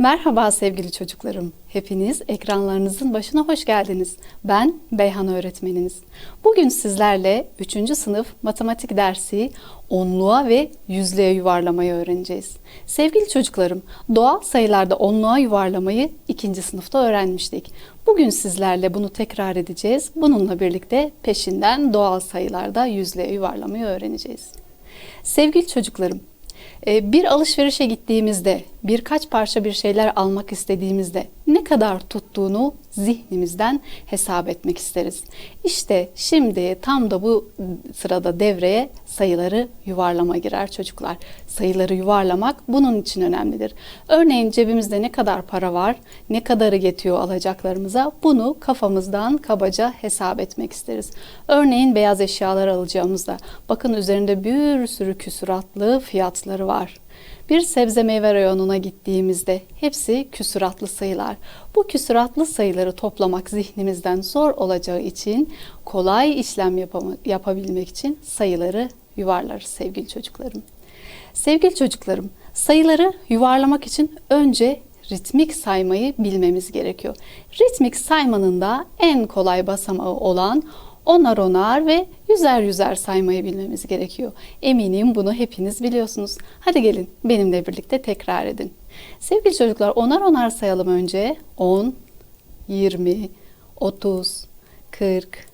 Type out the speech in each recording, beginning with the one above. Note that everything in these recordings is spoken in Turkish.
Merhaba sevgili çocuklarım. Hepiniz ekranlarınızın başına hoş geldiniz. Ben Beyhan öğretmeniniz. Bugün sizlerle 3. sınıf matematik dersi onluğa ve yüzlüğe yuvarlamayı öğreneceğiz. Sevgili çocuklarım, doğal sayılarda onluğa yuvarlamayı 2. sınıfta öğrenmiştik. Bugün sizlerle bunu tekrar edeceğiz. Bununla birlikte peşinden doğal sayılarda yüzlüğe yuvarlamayı öğreneceğiz. Sevgili çocuklarım, bir alışverişe gittiğimizde, birkaç parça bir şeyler almak istediğimizde ne kadar tuttuğunu zihnimizden hesap etmek isteriz. İşte şimdi tam da bu sırada devreye sayıları yuvarlama girer çocuklar. Sayıları yuvarlamak bunun için önemlidir. Örneğin cebimizde ne kadar para var, ne kadarı yetiyor alacaklarımıza bunu kafamızdan kabaca hesap etmek isteriz. Örneğin beyaz eşyalar alacağımızda bakın üzerinde bir sürü küsuratlı fiyatları var. Bir sebze meyve reyonuna gittiğimizde hepsi küsuratlı sayılar. Bu küsuratlı sayıları toplamak zihnimizden zor olacağı için kolay işlem yapabilmek için sayıları yuvarlarız sevgili çocuklarım. Sevgili çocuklarım, sayıları yuvarlamak için önce ritmik saymayı bilmemiz gerekiyor. Ritmik saymanın da en kolay basamağı olan onar onar ve yüzer yüzer saymayı bilmemiz gerekiyor. Eminim bunu hepiniz biliyorsunuz. Hadi gelin benimle birlikte tekrar edin. Sevgili çocuklar onar onar sayalım önce. 10, 20, 30, 40,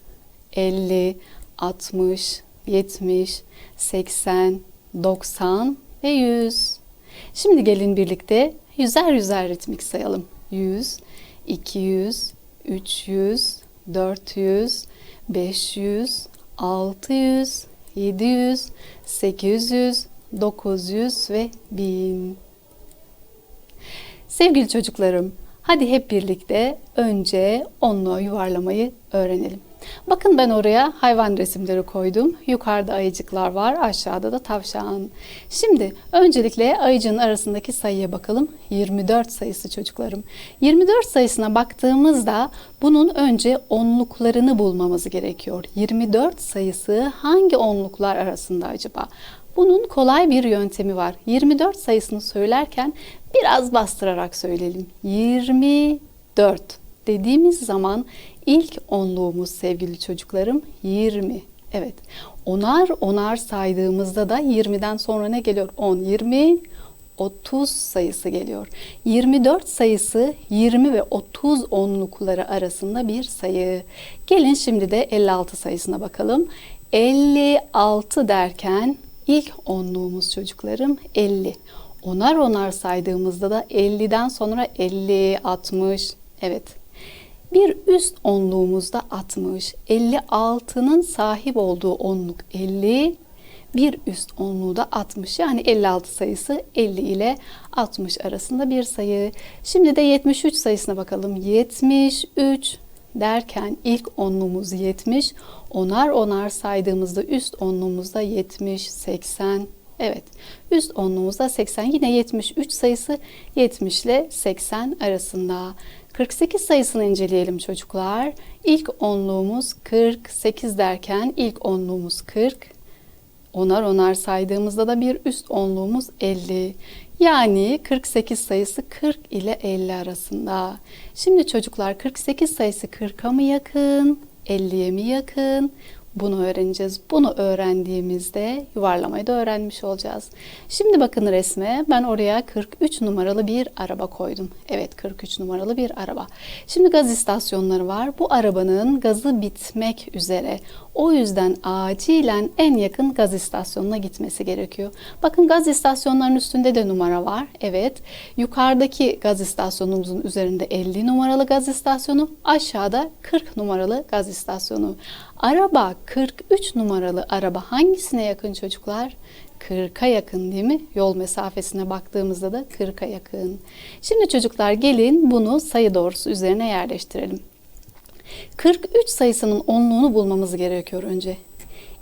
50, 60, 70, 80, 90 ve 100. Şimdi gelin birlikte yüzer yüzer ritmik sayalım. 100, 200, 300, 400, 500, 600, 700, 800, 900 ve 1000. Sevgili çocuklarım, hadi hep birlikte önce onluğa yuvarlamayı öğrenelim. Bakın ben oraya hayvan resimleri koydum. Yukarıda ayıcıklar var, aşağıda da tavşan. Şimdi öncelikle ayıcının arasındaki sayıya bakalım. 24 sayısı çocuklarım. 24 sayısına baktığımızda bunun önce onluklarını bulmamız gerekiyor. 24 sayısı hangi onluklar arasında acaba? Bunun kolay bir yöntemi var. 24 sayısını söylerken biraz bastırarak söyleyelim. 24 dediğimiz zaman ilk onluğumuz sevgili çocuklarım 20. Evet. Onar onar saydığımızda da 20'den sonra ne geliyor? 10, 20, 30 sayısı geliyor. 24 sayısı 20 ve 30 onlukları arasında bir sayı. Gelin şimdi de 56 sayısına bakalım. 56 derken ilk onluğumuz çocuklarım 50. Onar onar saydığımızda da 50'den sonra 50, 60, evet bir üst onluğumuzda 60, 56'nın sahip olduğu onluk 50, bir üst onluğu da 60. Yani 56 sayısı 50 ile 60 arasında bir sayı. Şimdi de 73 sayısına bakalım. 73 derken ilk onluğumuz 70. Onar onar saydığımızda üst onluğumuzda 70, 80, Evet. Üst onluğumuzda 80. Yine 73 sayısı 70 ile 80 arasında. 48 sayısını inceleyelim çocuklar. İlk onluğumuz 48 derken ilk onluğumuz 40. Onar onar saydığımızda da bir üst onluğumuz 50. Yani 48 sayısı 40 ile 50 arasında. Şimdi çocuklar 48 sayısı 40'a mı yakın, 50'ye mi yakın? Bunu öğreneceğiz. Bunu öğrendiğimizde yuvarlamayı da öğrenmiş olacağız. Şimdi bakın resme. Ben oraya 43 numaralı bir araba koydum. Evet 43 numaralı bir araba. Şimdi gaz istasyonları var. Bu arabanın gazı bitmek üzere. O yüzden acilen en yakın gaz istasyonuna gitmesi gerekiyor. Bakın gaz istasyonlarının üstünde de numara var. Evet. Yukarıdaki gaz istasyonumuzun üzerinde 50 numaralı gaz istasyonu, aşağıda 40 numaralı gaz istasyonu. Araba 43 numaralı araba hangisine yakın çocuklar? 40'a yakın değil mi? Yol mesafesine baktığımızda da 40'a yakın. Şimdi çocuklar gelin bunu sayı doğrusu üzerine yerleştirelim. 43 sayısının onluğunu bulmamız gerekiyor önce.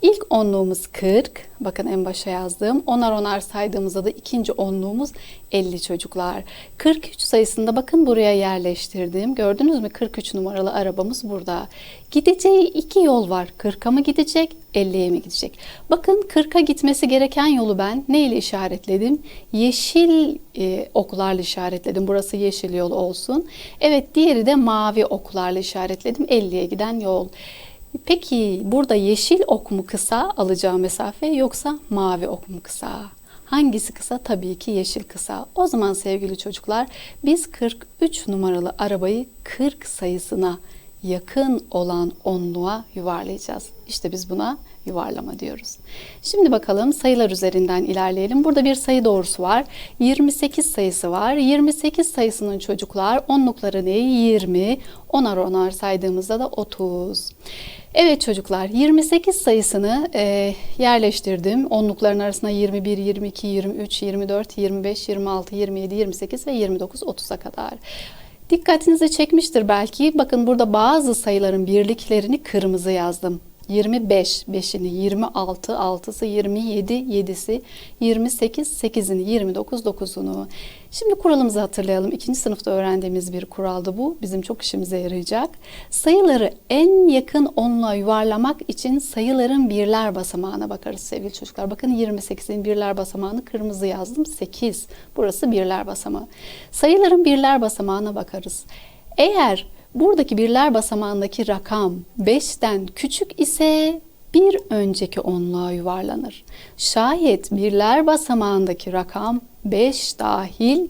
İlk onluğumuz 40. Bakın en başa yazdım. Onar onar saydığımızda da ikinci onluğumuz 50 çocuklar. 43 sayısında bakın buraya yerleştirdim. Gördünüz mü? 43 numaralı arabamız burada. Gideceği iki yol var. 40'a mı gidecek, 50'ye mi gidecek? Bakın 40'a gitmesi gereken yolu ben neyle işaretledim? Yeşil e, oklarla işaretledim. Burası yeşil yol olsun. Evet diğeri de mavi oklarla işaretledim. 50'ye giden yol. Peki burada yeşil ok mu kısa alacağı mesafe yoksa mavi ok mu kısa? Hangisi kısa? Tabii ki yeşil kısa. O zaman sevgili çocuklar biz 43 numaralı arabayı 40 sayısına yakın olan onluğa yuvarlayacağız. İşte biz buna yuvarlama diyoruz. Şimdi bakalım sayılar üzerinden ilerleyelim. Burada bir sayı doğrusu var. 28 sayısı var. 28 sayısının çocuklar onlukları ne? 20. Onar onar saydığımızda da 30. Evet çocuklar 28 sayısını e, yerleştirdim. Onlukların arasında 21, 22, 23, 24, 25, 26, 27, 28 ve 29, 30'a kadar. Dikkatinizi çekmiştir belki. Bakın burada bazı sayıların birliklerini kırmızı yazdım. 25 5'ini, 26 6'sı, 27 7'si, 28 8'ini, 29 9'unu. Şimdi kuralımızı hatırlayalım. İkinci sınıfta öğrendiğimiz bir kuraldı bu. Bizim çok işimize yarayacak. Sayıları en yakın onluğa yuvarlamak için sayıların birler basamağına bakarız sevgili çocuklar. Bakın 28'in birler basamağını kırmızı yazdım. 8. Burası birler basamağı. Sayıların birler basamağına bakarız. Eğer Buradaki birler basamağındaki rakam 5'ten küçük ise bir önceki onluğa yuvarlanır. Şayet birler basamağındaki rakam 5 dahil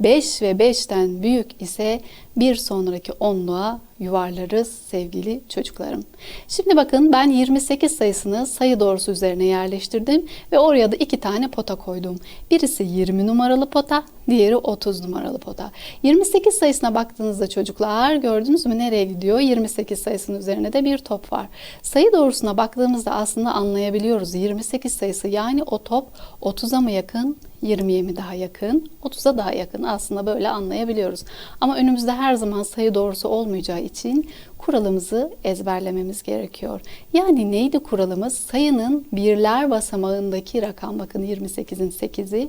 5 ve 5'ten büyük ise bir sonraki onluğa yuvarlarız sevgili çocuklarım. Şimdi bakın ben 28 sayısını sayı doğrusu üzerine yerleştirdim ve oraya da iki tane pota koydum. Birisi 20 numaralı pota, diğeri 30 numaralı pota. 28 sayısına baktığınızda çocuklar gördünüz mü nereye gidiyor? 28 sayısının üzerine de bir top var. Sayı doğrusuna baktığımızda aslında anlayabiliyoruz. 28 sayısı yani o top 30'a mı yakın, 20'ye mi daha yakın, 30'a daha yakın aslında böyle anlayabiliyoruz. Ama önümüzde her zaman sayı doğrusu olmayacağı için kuralımızı ezberlememiz gerekiyor. Yani neydi kuralımız? Sayının birler basamağındaki rakam bakın 28'in 8'i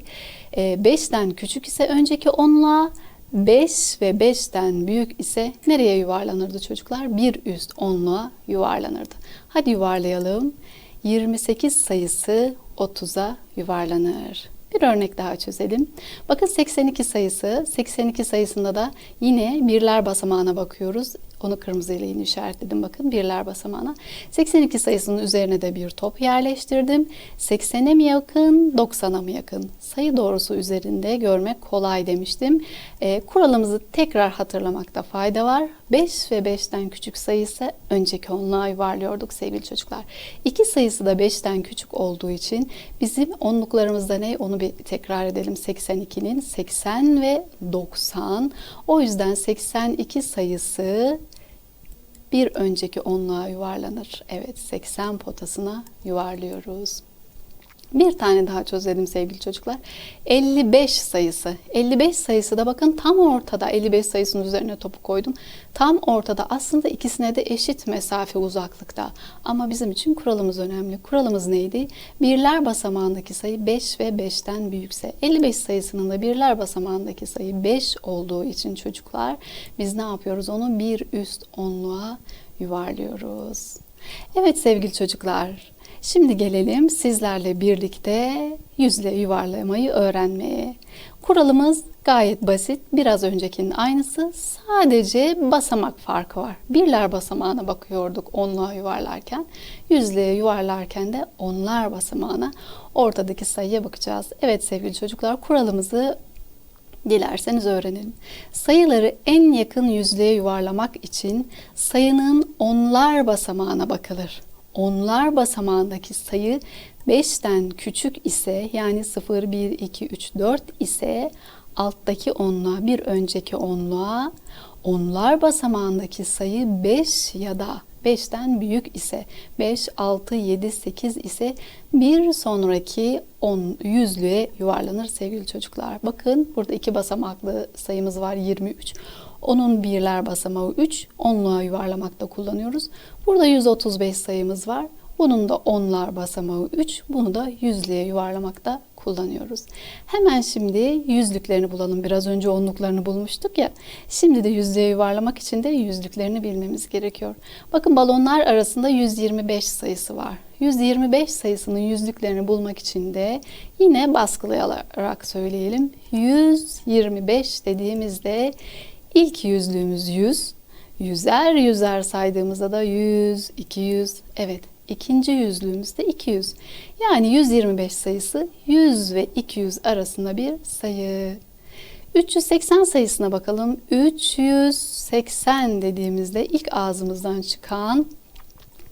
5'ten küçük ise önceki onluğa 5 ve 5'ten büyük ise nereye yuvarlanırdı çocuklar? Bir üst onluğa yuvarlanırdı. Hadi yuvarlayalım. 28 sayısı 30'a yuvarlanır. Bir örnek daha çözelim. Bakın 82 sayısı. 82 sayısında da yine birler basamağına bakıyoruz. Onu kırmızıyla yine işaretledim bakın birler basamağına. 82 sayısının üzerine de bir top yerleştirdim. 80'e mi yakın 90'a mı yakın? Sayı doğrusu üzerinde görmek kolay demiştim. E, kuralımızı tekrar hatırlamakta fayda var. 5 ve 5'ten küçük sayısı önceki onluğa yuvarlıyorduk sevgili çocuklar. İki sayısı da 5'ten küçük olduğu için bizim onluklarımızda ne? Onu bir tekrar edelim. 82'nin 80 ve 90. O yüzden 82 sayısı bir önceki onluğa yuvarlanır. Evet 80 potasına yuvarlıyoruz. Bir tane daha çözelim sevgili çocuklar. 55 sayısı. 55 sayısı da bakın tam ortada. 55 sayısının üzerine topu koydum. Tam ortada. Aslında ikisine de eşit mesafe uzaklıkta. Ama bizim için kuralımız önemli. Kuralımız neydi? Birler basamağındaki sayı 5 ve 5'ten büyükse. 55 sayısının da birler basamağındaki sayı 5 olduğu için çocuklar biz ne yapıyoruz? Onu bir üst onluğa yuvarlıyoruz. Evet sevgili çocuklar, Şimdi gelelim sizlerle birlikte yüzle yuvarlamayı öğrenmeye. Kuralımız gayet basit. Biraz öncekinin aynısı. Sadece basamak farkı var. Birler basamağına bakıyorduk onluğa yuvarlarken. Yüzlüğe yuvarlarken de onlar basamağına ortadaki sayıya bakacağız. Evet sevgili çocuklar kuralımızı dilerseniz öğrenelim. Sayıları en yakın yüzlüğe yuvarlamak için sayının onlar basamağına bakılır onlar basamağındaki sayı 5'ten küçük ise yani 0, 1, 2, 3, 4 ise alttaki onluğa bir önceki onluğa onlar basamağındaki sayı 5 ya da 5'ten büyük ise 5, 6, 7, 8 ise bir sonraki 10 yüzlüğe yuvarlanır sevgili çocuklar. Bakın burada iki basamaklı sayımız var 23. Onun birler basamağı 3. Onluğa yuvarlamakta kullanıyoruz. Burada 135 sayımız var. Bunun da onlar basamağı 3. Bunu da yüzlüğe yuvarlamakta kullanıyoruz. Hemen şimdi yüzlüklerini bulalım. Biraz önce onluklarını bulmuştuk ya. Şimdi de yüzlüğe yuvarlamak için de yüzlüklerini bilmemiz gerekiyor. Bakın balonlar arasında 125 sayısı var. 125 sayısının yüzlüklerini bulmak için de yine baskılayarak söyleyelim. 125 dediğimizde ilk yüzlüğümüz 100. Yüzer yüzer saydığımızda da 100, 200, evet ikinci yüzlüğümüzde 200. Yani 125 sayısı 100 ve 200 arasında bir sayı. 380 sayısına bakalım. 380 dediğimizde ilk ağzımızdan çıkan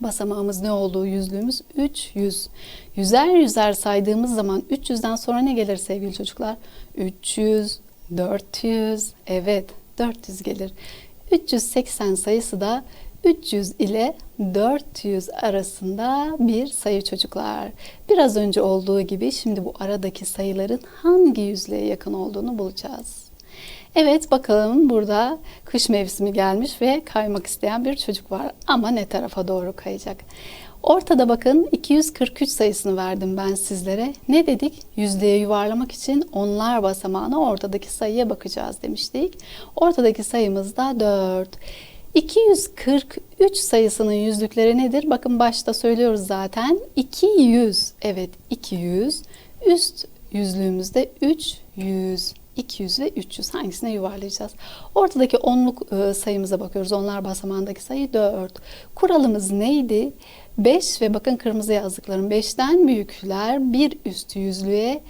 basamağımız ne olduğu yüzlüğümüz 300. Yüzer yüzer saydığımız zaman 300'den sonra ne gelir sevgili çocuklar? 300, 400, evet 400 gelir. 380 sayısı da 300 ile 400 arasında bir sayı çocuklar. Biraz önce olduğu gibi şimdi bu aradaki sayıların hangi yüzlüğe yakın olduğunu bulacağız. Evet bakalım burada kış mevsimi gelmiş ve kaymak isteyen bir çocuk var ama ne tarafa doğru kayacak? Ortada bakın 243 sayısını verdim ben sizlere. Ne dedik? Yüzlüğe yuvarlamak için onlar basamağına ortadaki sayıya bakacağız demiştik. Ortadaki sayımız da 4. 243 sayısının yüzlükleri nedir? Bakın başta söylüyoruz zaten. 200. Evet 200. Üst yüzlüğümüzde 300. 200 ve 300 hangisine yuvarlayacağız? Ortadaki onluk e, sayımıza bakıyoruz. Onlar basamağındaki sayı 4. Kuralımız neydi? 5 ve bakın kırmızı yazdıklarım 5'ten büyükler bir üst yüzlüğe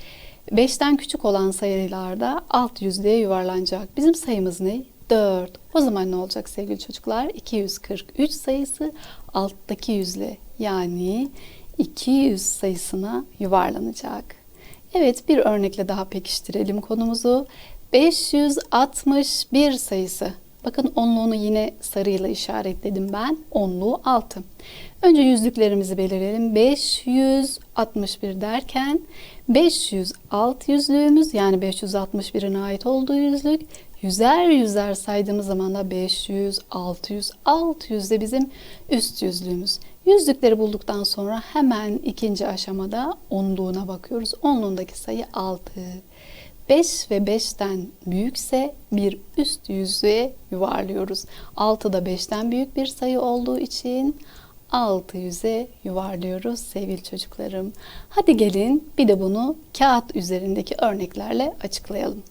5'ten küçük olan sayılarda alt yüzlüğe yuvarlanacak. Bizim sayımız ne? 4. O zaman ne olacak sevgili çocuklar? 243 sayısı alttaki yüzle yani 200 sayısına yuvarlanacak. Evet bir örnekle daha pekiştirelim konumuzu. 561 sayısı. Bakın onluğunu yine sarıyla işaretledim ben. Onluğu 6. Önce yüzlüklerimizi belirleyelim. 561 derken 500 alt yüzlüğümüz yani 561'in ait olduğu yüzlük Yüzer yüzer saydığımız zaman da 500, 600, 600 de bizim üst yüzlüğümüz. Yüzlükleri bulduktan sonra hemen ikinci aşamada onluğuna bakıyoruz. Onluğundaki sayı 6. 5 ve 5'ten büyükse bir üst yüzlüğe yuvarlıyoruz. 6 da 5'ten büyük bir sayı olduğu için 600'e yuvarlıyoruz sevgili çocuklarım. Hadi gelin bir de bunu kağıt üzerindeki örneklerle açıklayalım.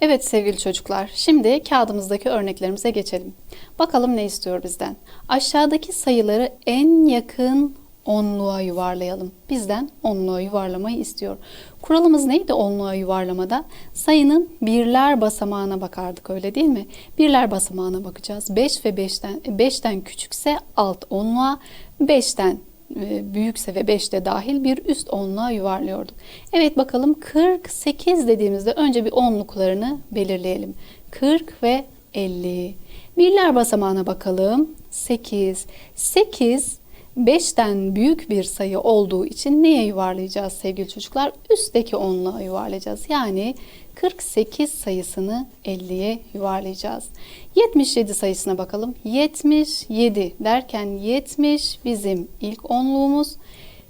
Evet sevgili çocuklar, şimdi kağıdımızdaki örneklerimize geçelim. Bakalım ne istiyor bizden? Aşağıdaki sayıları en yakın onluğa yuvarlayalım. Bizden onluğa yuvarlamayı istiyor. Kuralımız neydi onluğa yuvarlamada? Sayının birler basamağına bakardık öyle değil mi? Birler basamağına bakacağız. 5 ve 5'ten 5'ten küçükse alt onluğa, 5'ten e, büyükse ve 5 de dahil bir üst onluğa yuvarlıyorduk. Evet bakalım 48 dediğimizde önce bir onluklarını belirleyelim. 40 ve 50. Birler basamağına bakalım. 8. 8 5'ten büyük bir sayı olduğu için neye yuvarlayacağız sevgili çocuklar? Üstteki onluğa yuvarlayacağız. Yani 48 sayısını 50'ye yuvarlayacağız. 77 sayısına bakalım. 77 derken 70 bizim ilk onluğumuz.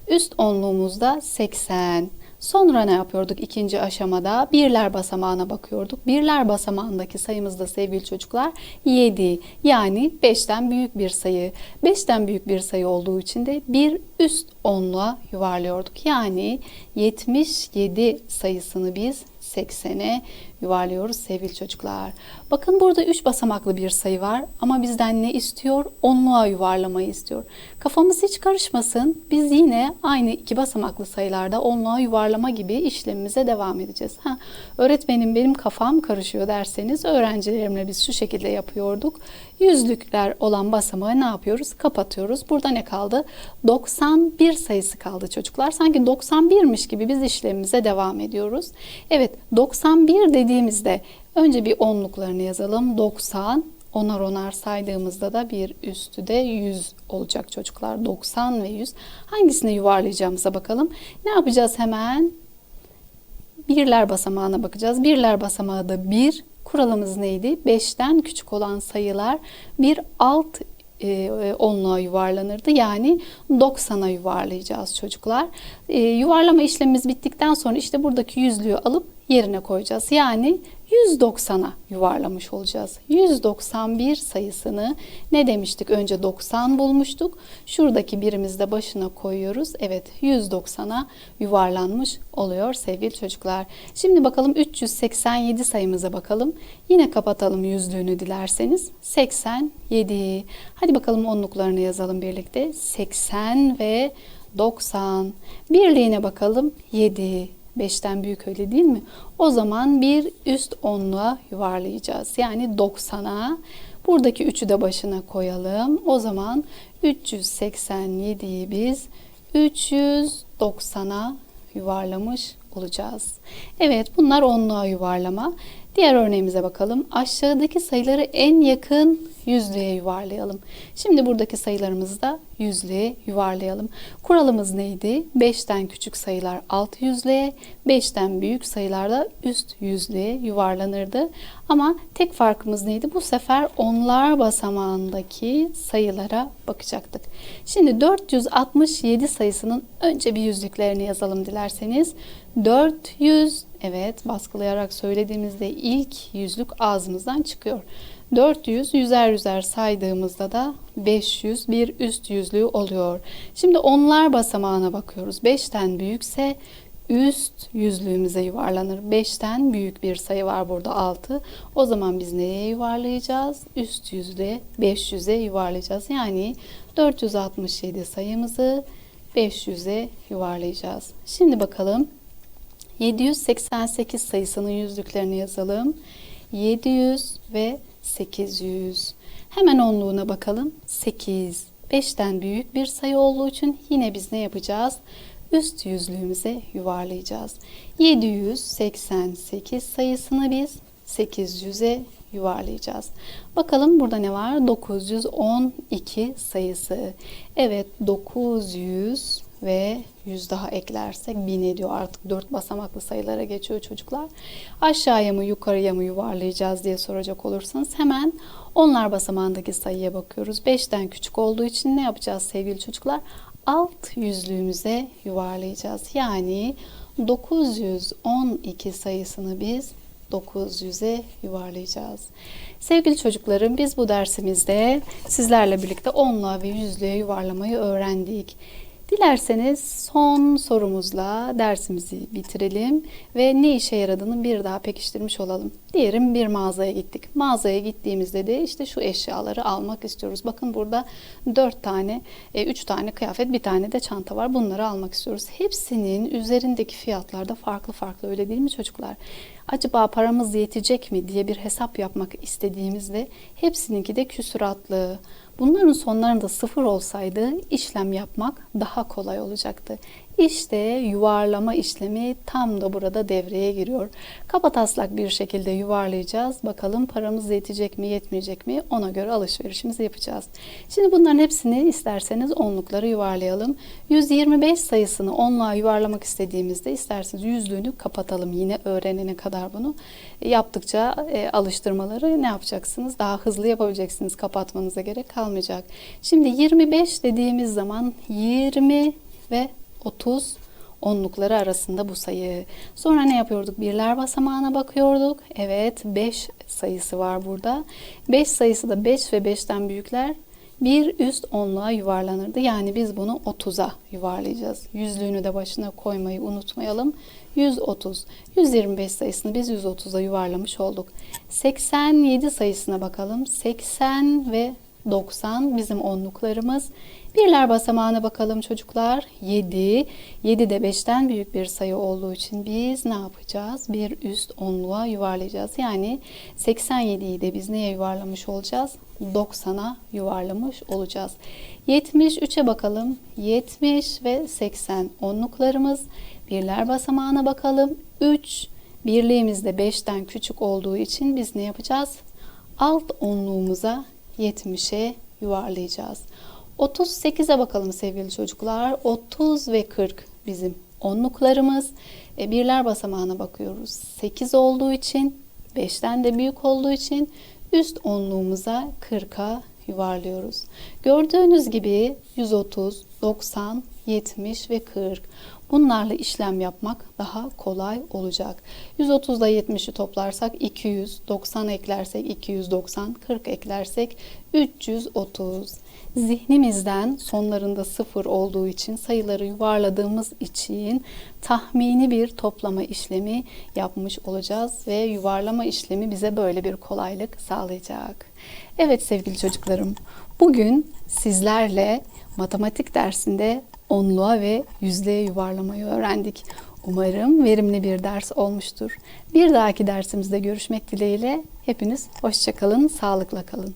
Üst onluğumuzda 80. Sonra ne yapıyorduk ikinci aşamada? Birler basamağına bakıyorduk. Birler basamağındaki sayımız da sevgili çocuklar 7. Yani 5'ten büyük bir sayı. 5'ten büyük bir sayı olduğu için de bir üst onluğa yuvarlıyorduk. Yani 77 sayısını biz 80'e yuvarlıyoruz sevgili çocuklar. Bakın burada 3 basamaklı bir sayı var ama bizden ne istiyor? Onluğa yuvarlamayı istiyor. Kafamız hiç karışmasın. Biz yine aynı iki basamaklı sayılarda onluğa yuvarlama gibi işlemimize devam edeceğiz. Ha, öğretmenim benim kafam karışıyor derseniz öğrencilerimle biz şu şekilde yapıyorduk. Yüzlükler olan basamağı ne yapıyoruz? Kapatıyoruz. Burada ne kaldı? 91 sayısı kaldı çocuklar. Sanki 91'miş gibi biz işlemimize devam ediyoruz. Evet 91 dediğimizde önce bir onluklarını yazalım. 90 onar onar saydığımızda da bir üstü de 100 olacak çocuklar. 90 ve 100. Hangisine yuvarlayacağımıza bakalım. Ne yapacağız hemen? Birler basamağına bakacağız. Birler basamağı da 1. Kuralımız neydi? 5'ten küçük olan sayılar bir alt e, onluğa yuvarlanırdı. Yani 90'a yuvarlayacağız çocuklar. E, yuvarlama işlemimiz bittikten sonra işte buradaki yüzlüğü alıp yerine koyacağız. Yani 190'a yuvarlamış olacağız. 191 sayısını ne demiştik? Önce 90 bulmuştuk. Şuradaki birimizde başına koyuyoruz. Evet 190'a yuvarlanmış oluyor sevgili çocuklar. Şimdi bakalım 387 sayımıza bakalım. Yine kapatalım yüzlüğünü dilerseniz. 87. Hadi bakalım onluklarını yazalım birlikte. 80 ve 90. Birliğine bakalım. 7. 5'ten büyük öyle değil mi? O zaman bir üst onluğa yuvarlayacağız. Yani 90'a. Buradaki 3'ü de başına koyalım. O zaman 387'yi biz 390'a yuvarlamış olacağız. Evet bunlar onluğa yuvarlama. Diğer örneğimize bakalım. Aşağıdaki sayıları en yakın yüzlüğe yuvarlayalım. Şimdi buradaki sayılarımızı da yüzlüğe yuvarlayalım. Kuralımız neydi? 5'ten küçük sayılar alt yüzlüğe, 5'ten büyük sayılar da üst yüzlüğe yuvarlanırdı. Ama tek farkımız neydi? Bu sefer onlar basamağındaki sayılara bakacaktık. Şimdi 467 sayısının önce bir yüzlüklerini yazalım dilerseniz. 400 evet baskılayarak söylediğimizde ilk yüzlük ağzımızdan çıkıyor. 400 yüzer yüzer saydığımızda da 500 bir üst yüzlüğü oluyor. Şimdi onlar basamağına bakıyoruz. 5'ten büyükse üst yüzlüğümüze yuvarlanır. 5'ten büyük bir sayı var burada 6. O zaman biz neye yuvarlayacağız? Üst yüzlüğe 500'e yuvarlayacağız. Yani 467 sayımızı 500'e yuvarlayacağız. Şimdi bakalım 788 sayısının yüzlüklerini yazalım. 700 ve 800. Hemen onluğuna bakalım. 8. 5'ten büyük bir sayı olduğu için yine biz ne yapacağız? Üst yüzlüğümüze yuvarlayacağız. 788 sayısını biz 800'e yuvarlayacağız. Bakalım burada ne var? 912 sayısı. Evet 900 ve 100 daha eklersek 1000 ediyor artık 4 basamaklı sayılara geçiyor çocuklar. Aşağıya mı yukarıya mı yuvarlayacağız diye soracak olursanız hemen onlar basamağındaki sayıya bakıyoruz. 5'ten küçük olduğu için ne yapacağız sevgili çocuklar? Alt yüzlüğümüze yuvarlayacağız. Yani 912 sayısını biz 900'e yuvarlayacağız. Sevgili çocuklarım biz bu dersimizde sizlerle birlikte onluğa ve yüzlüğe yuvarlamayı öğrendik. Dilerseniz son sorumuzla dersimizi bitirelim ve ne işe yaradığını bir daha pekiştirmiş olalım. Diyelim bir mağazaya gittik. Mağazaya gittiğimizde de işte şu eşyaları almak istiyoruz. Bakın burada 4 tane, 3 tane kıyafet, bir tane de çanta var. Bunları almak istiyoruz. Hepsinin üzerindeki fiyatlar da farklı farklı öyle değil mi çocuklar? Acaba paramız yetecek mi diye bir hesap yapmak istediğimizde hepsininki de küsuratlı. Bunların sonlarında sıfır olsaydı işlem yapmak daha kolay olacaktı. İşte yuvarlama işlemi tam da burada devreye giriyor. Kaba taslak bir şekilde yuvarlayacağız. Bakalım paramız yetecek mi yetmeyecek mi ona göre alışverişimizi yapacağız. Şimdi bunların hepsini isterseniz onlukları yuvarlayalım. 125 sayısını onluğa yuvarlamak istediğimizde isterseniz yüzlüğünü kapatalım yine öğrenene kadar bunu. Yaptıkça e, alıştırmaları ne yapacaksınız? Daha hızlı yapabileceksiniz. Kapatmanıza gerek kalmayacak. Şimdi 25 dediğimiz zaman 20 ve 30 onlukları arasında bu sayı. Sonra ne yapıyorduk? Birler basamağına bakıyorduk. Evet 5 sayısı var burada. 5 sayısı da 5 ve 5'ten büyükler bir üst onluğa yuvarlanırdı. Yani biz bunu 30'a yuvarlayacağız. Yüzlüğünü de başına koymayı unutmayalım. 130. 125 sayısını biz 130'a yuvarlamış olduk. 87 sayısına bakalım. 80 ve 90 bizim onluklarımız. Birler basamağına bakalım çocuklar. 7. 7 de 5'ten büyük bir sayı olduğu için biz ne yapacağız? Bir üst onluğa yuvarlayacağız. Yani 87'yi de biz neye yuvarlamış olacağız? 90'a yuvarlamış olacağız. 73'e bakalım. 70 ve 80 onluklarımız. Birler basamağına bakalım. 3. Birliğimiz de 5'ten küçük olduğu için biz ne yapacağız? Alt onluğumuza 70'e yuvarlayacağız. 38'e bakalım sevgili çocuklar. 30 ve 40 bizim onluklarımız. E, birler basamağına bakıyoruz. 8 olduğu için 5'ten de büyük olduğu için üst onluğumuza 40'a yuvarlıyoruz. Gördüğünüz gibi 130, 90, 70 ve 40. Bunlarla işlem yapmak daha kolay olacak. 130 ile 70'i toplarsak 200, 90 eklersek 290, 40 eklersek 330. Zihnimizden sonlarında sıfır olduğu için sayıları yuvarladığımız için tahmini bir toplama işlemi yapmış olacağız ve yuvarlama işlemi bize böyle bir kolaylık sağlayacak. Evet sevgili çocuklarım, bugün sizlerle matematik dersinde onluğa ve yüzlüğe yuvarlamayı öğrendik. Umarım verimli bir ders olmuştur. Bir dahaki dersimizde görüşmek dileğiyle hepiniz hoşçakalın, sağlıkla kalın.